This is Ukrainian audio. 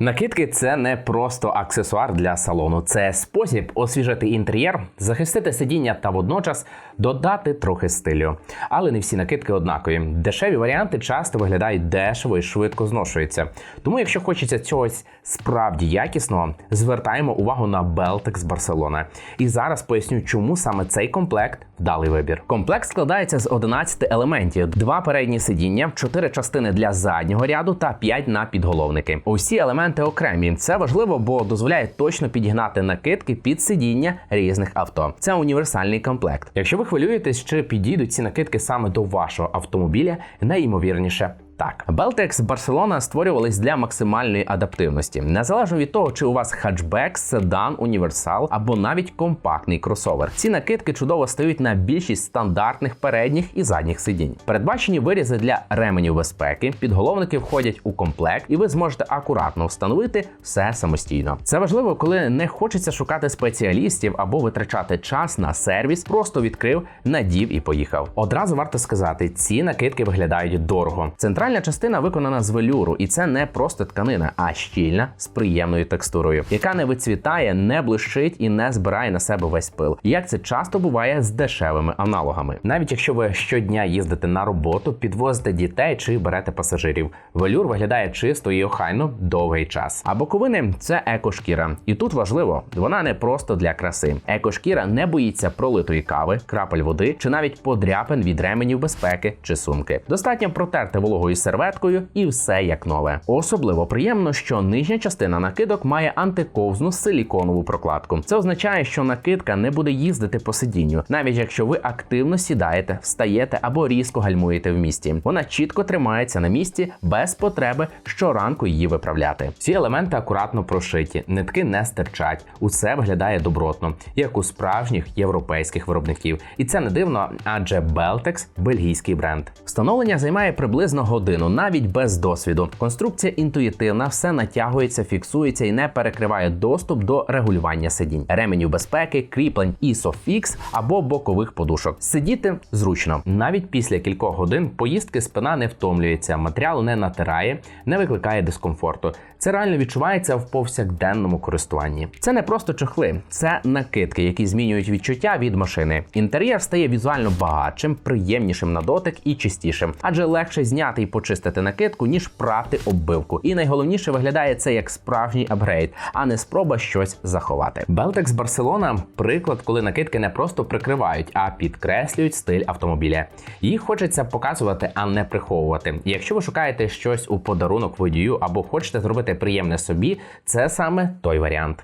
Накидки це не просто аксесуар для салону, це спосіб освіжити інтер'єр, захистити сидіння та водночас додати трохи стилю. Але не всі накидки однакові. Дешеві варіанти часто виглядають дешево і швидко зношуються. Тому, якщо хочеться чогось справді якісного, звертаємо увагу на Beltex Барселона. І зараз поясню, чому саме цей комплект вдалий вибір. Комплект складається з 11 елементів: два передні сидіння, чотири частини для заднього ряду та 5 на підголовники. Усі елементи окремі. Це важливо, бо дозволяє точно підігнати накидки під сидіння різних авто. Це універсальний комплект. Якщо ви хвилюєтесь, чи підійдуть ці накидки саме до вашого автомобіля, найімовірніше. Так, Beltex Барселона створювались для максимальної адаптивності, незалежно від того, чи у вас хатчбек, седан, універсал або навіть компактний кросовер. Ці накидки чудово стають на більшість стандартних передніх і задніх сидінь. Передбачені вирізи для ременів безпеки, підголовники входять у комплект, і ви зможете акуратно встановити все самостійно. Це важливо, коли не хочеться шукати спеціалістів або витрачати час на сервіс, просто відкрив, надів і поїхав. Одразу варто сказати, ці накидки виглядають дорого. Центральна частина виконана з велюру, і це не просто тканина, а щільна з приємною текстурою, яка не вицвітає, не блищить і не збирає на себе весь пил. Як це часто буває з дешевими аналогами. Навіть якщо ви щодня їздите на роботу, підвозите дітей чи берете пасажирів, велюр виглядає чисто і охайно довгий час. А боковини це екошкіра. І тут важливо, вона не просто для краси. Екошкіра не боїться пролитої кави, крапель води чи навіть подряпин від ременів безпеки чи сумки. Достатньо протерти вологою серветкою і все як нове. Особливо приємно, що нижня частина накидок має антиковзну силіконову прокладку. Це означає, що накидка не буде їздити по сидінню, навіть якщо ви активно сідаєте, встаєте або різко гальмуєте в місті. Вона чітко тримається на місці без потреби щоранку її виправляти. Всі елементи акуратно прошиті, нитки не стирчать. Усе виглядає добротно, як у справжніх європейських виробників. І це не дивно, адже Beltex – бельгійський бренд. Встановлення займає приблизно годину, навіть без досвіду. Конструкція інтуїтивна, все натягується, фіксується і не перекриває доступ до регулювання сидінь, ременів безпеки, кріплень ISOFIX або бокових подушок. Сидіти зручно. Навіть після кількох годин поїздки спина не втомлюється, матеріал не натирає, не викликає дискомфорту. Це реально відчувається в повсякденному користуванні. Це не просто чохли, це накидки, які змінюють відчуття від машини. Інтер'єр стає візуально багатшим, приємнішим на дотик і чистішим, адже легше зняти і почистити накидку, ніж прати оббивку. І найголовніше виглядає це як справжній апгрейд, а не спроба щось заховати. Beltex Барселона приклад, коли накидки не просто прикривають, а підкреслюють стиль автомобіля. Їх хочеться показувати, а не приховувати. Якщо ви шукаєте щось у подарунок водію або хочете зробити приємне собі, це саме той варіант.